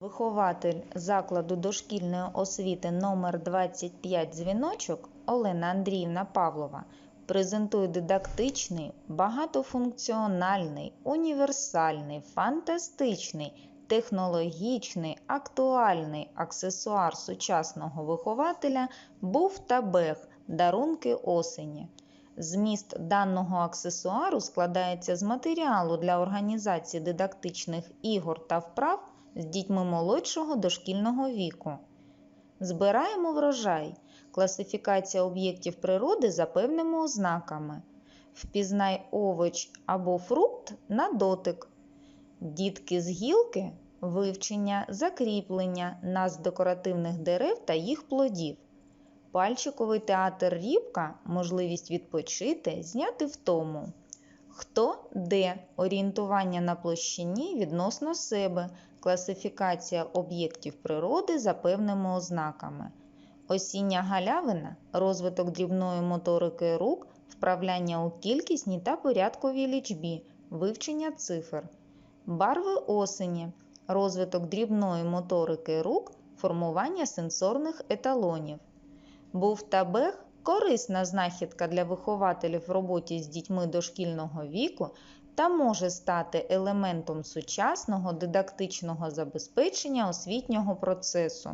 Вихователь закладу дошкільної освіти номер 25 дзвіночок Олена Андріївна Павлова презентує дидактичний, багатофункціональний, універсальний, фантастичний, технологічний, актуальний аксесуар сучасного вихователя Був та Бег Дарунки осені. Зміст даного аксесуару складається з матеріалу для організації дидактичних ігор та вправ з дітьми молодшого дошкільного віку. Збираємо врожай. Класифікація об'єктів природи за певними ознаками. Впізнай овоч або фрукт на дотик. Дітки з гілки вивчення, закріплення назв декоративних дерев та їх плодів. Пальчиковий театр Рібка можливість відпочити, зняти втому. Хто де орієнтування на площині відносно себе, класифікація об'єктів природи за певними ознаками. Осіння галявина розвиток дрібної моторики рук, вправляння у кількісній та порядковій лічбі, вивчення цифр. Барви осені розвиток дрібної моторики рук, формування сенсорних еталонів. Був та бег корисна знахідка для вихователів в роботі з дітьми дошкільного віку та може стати елементом сучасного дидактичного забезпечення освітнього процесу.